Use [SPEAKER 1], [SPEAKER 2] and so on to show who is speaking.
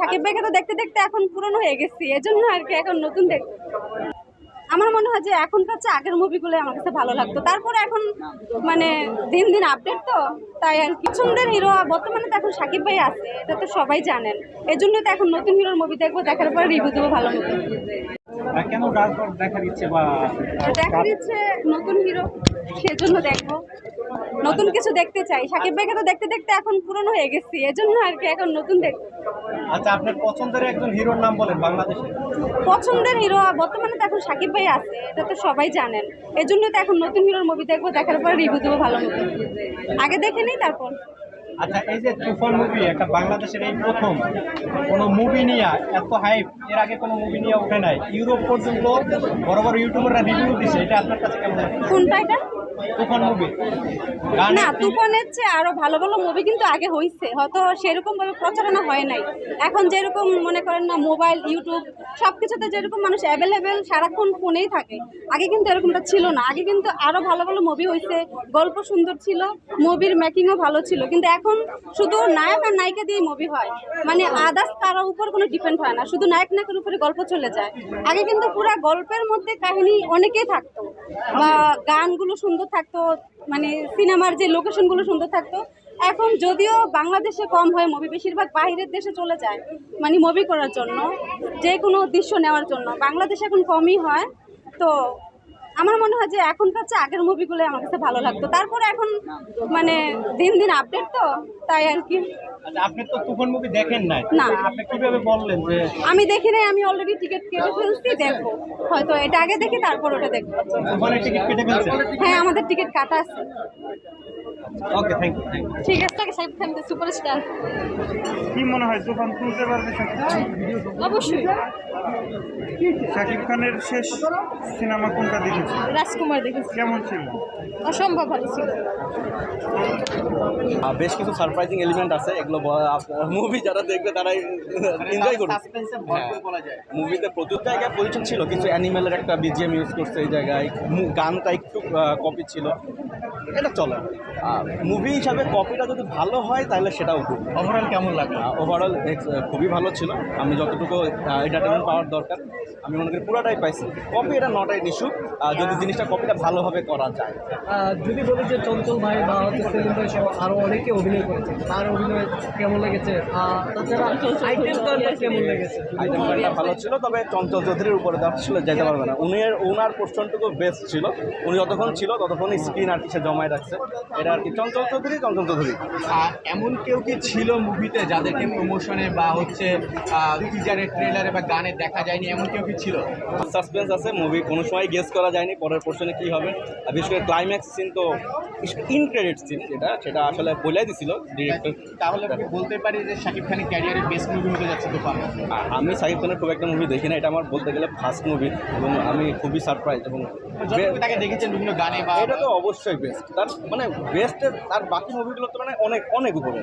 [SPEAKER 1] সাকিব ভাইকে তো দেখতে দেখতে এখন পুরনো হয়ে গেছি এজন্য আর কি এখন নতুন দেখ আমার মনে হয় যে এখনকার চেয়ে আগের মুভিগুলো আমার কাছে ভালো লাগতো। তারপরে এখন মানে দিন দিন আপডেট তো তাই আর কি। পছন্দের হিরো বর্তমানে তো এখন সাকিব ভাই আছে এটা তো সবাই জানেন। এই জন্য তো এখন নতুন হিরোর মুভি দেখব দেখার পর রিভিউ দেবো ভালো মতো।
[SPEAKER 2] দেখার ইচ্ছে
[SPEAKER 1] নতুন হিরো সেজন্য দেখব। নতুন কিছু দেখতে চাই। সাকিব ভাইকে তো দেখতে দেখতে এখন পুরনো হয়ে গেছি এজন্য আর কি এখন নতুন দেখব।
[SPEAKER 2] আচ্ছা আপনার পছন্দের একজন হিরোর নাম বলেন বাংলাদেশে
[SPEAKER 1] পছন্দের হিরো বর্তমানে তো এখন সাকিব ভাই আছে এটা তো সবাই জানেন। এজন্য তো এখন নতুন হিরোর মুভি দেখব দেখার পর রিভিউ দেবো ভালো মতো। আগে দেখে নিই তারপর।
[SPEAKER 2] আচ্ছা এই যে তুফান মুভি একটা বাংলাদেশের এই প্রথম কোনো মুভি নিয়ে এত হাইপ এর আগে কোনো মুভি নিয়ে ওঠে নাই। ইউরোপ পর্যন্ত বড় বড় ইউটিউবাররা রিভিউ দিছে এটা আপনার কাছে কেমন
[SPEAKER 1] কোনটা এটা?
[SPEAKER 2] তুফান মুভি
[SPEAKER 1] না তুফানের চেয়ে আরও ভালো ভালো মুভি কিন্তু আগে হয়েছে হয়তো সেরকম ভাবে প্রচারণা হয় নাই। এখন যেরকম মনে করেন না মোবাইল ইউটিউব সব কিছুতে যেরকম মানুষ অ্যাভেলেবেল সারাক্ষণ ফোনেই থাকে আগে কিন্তু এরকমটা ছিল না। আগে কিন্তু আরও ভালো ভালো মুভি হয়েছে গল্প সুন্দর ছিল মুভির মেকিংও ভালো ছিল। কিন্তু এখন শুধু নায়ক আর নায়িকা দিয়ে মুভি হয়। মানে আদার্স কারও উপর কোনো ডিপেন্ড হয় না। শুধু নায়ক নায়কের উপরে গল্প চলে যায়। আগে কিন্তু পুরো গল্পের মধ্যে কাহিনী অনেকেই থাকতো। বা গানগুলো সুন্দর থাকতো মানে সিনেমার যে লোকেশনগুলো সুন্দর থাকতো, এখন যদিও বাংলাদেশে কম হয় মুভি বেশিরভাগ বাইরের দেশে চলে যায় মানে মুভি করার জন্য যে কোনো দৃশ্য নেওয়ার জন্য। বাংলাদেশে এখন কমই হয়, তো আমার মনে হয় যে এখনকার চেয়ে আগের মুভিগুলো আমার কাছে ভালো লাগতো। তারপরে এখন মানে দিন দিন আপডেট তো তাই আর কি।
[SPEAKER 2] আচ্ছা আপনি তো তুফান মুভি দেখেন নাই।
[SPEAKER 1] না।
[SPEAKER 2] আপনি কীভাবে বললেন যে
[SPEAKER 1] আমি দেখি নাই আমি অলরেডি টিকিট কেটে ফেলছি দেখব হয়তো এটা আগে দেখি তারপর ওটা দেখব।
[SPEAKER 2] টিকিট কেটে ফেলছেন?
[SPEAKER 1] হ্যাঁ আমাদের টিকিট কাটা আছে।
[SPEAKER 2] ওকে থ্যাংক ইউ
[SPEAKER 1] ঠিক আছে সাহেব খান সুপারস্টার
[SPEAKER 3] কি মনে হয় তুফান তুলতে পারবে
[SPEAKER 1] অবশ্যই।
[SPEAKER 3] শাকিব খানের শেষ সিনেমা কোনটা দেখেছি?
[SPEAKER 1] রাজকুমার দেখেছি।
[SPEAKER 3] কেমন ছিল?
[SPEAKER 1] অসম্ভব ভালো ছিল।
[SPEAKER 4] বেশ কিছু সারপ্রাইজিং এলিমেন্ট আছে এগুলো মুভি যারা দেখবে তারাই এনজয় করবে। মুভিতে প্রচুর জায়গায় পরিচয় ছিল কিছু অ্যানিমেলের একটা বিজিএম ইউজ করছে এই জায়গায়। গানটা একটু কপি ছিল। এটা চলে। মুভি হিসাবে কপিটা যদি ভালো হয় তাহলে সেটাও খুব
[SPEAKER 2] ওভারঅল কেমন লাগল?
[SPEAKER 4] ওভারঅল খুবই ভালো ছিল। আমি যতটুকু এন্টারটেনমেন্ট পাওয়ার দরকার আমি মনে করি পুরোটাই পাইছি। কপি এটা নট এন ইস্যু যদি জিনিসটা কপিটা ভালোভাবে করা যায়।
[SPEAKER 5] যদি বলি যে চঞ্চল ভাই বা সেলিম ভাই সহ আরও অনেকে অভিনয় করেছে তার অভিনয় কেমন লেগেছে? আহ, তাছাড়া আইটেম গানটা কেমন লেগেছে?
[SPEAKER 4] আইটেম গানটা ভালো ছিল তবে চঞ্চল চৌধুরীর উপরে তো আসলে যেতে পারবে না। উনি ওনার পোর্শনটুকু বেস্ট ছিল। উনি যতক্ষণ ছিল ততক্ষণ স্ক্রিন আর কি সে জমায় রাখছে। এটা আর কি চঞ্চল চৌধুরী চঞ্চল চৌধুরী।
[SPEAKER 6] আহ, এমন কেউ কি ছিল মুভিতে যাদেরকে প্রমোশনে বা হচ্ছে টিজারে ট্রেলারে বা গানে দেখা যায়নি? এমন কেউ কি ছিল?
[SPEAKER 4] সাসপেন্স আছে মুভি কোনো সময় গেস করা যায়নি পরের পোর্শনে কী হবে। আর বিশেষ করে ক্লাইম্যাক্স সিন তো ইন ক্রেডিট সিন যেটা সেটা আসলে বলে দিছিল ডিরেক্টর
[SPEAKER 6] তাহলে আমি বলতে পারি যে শাকিব খানের ক্যারিয়ারের বেস্ট মুভি হতে যাচ্ছে তুফান
[SPEAKER 4] আমি সাকিব খানের খুব একটা মুভি দেখি না এটা আমার বলতে গেলে ফার্স্ট মুভি এবং আমি খুবই সারপ্রাইজ এবং
[SPEAKER 6] তাকে দেখেছেন বিভিন্ন গানে বা
[SPEAKER 4] এটা তো অবশ্যই বেস্ট তার মানে বেস্টের তার বাকি মুভিগুলো তো মানে অনেক অনেক উপরে।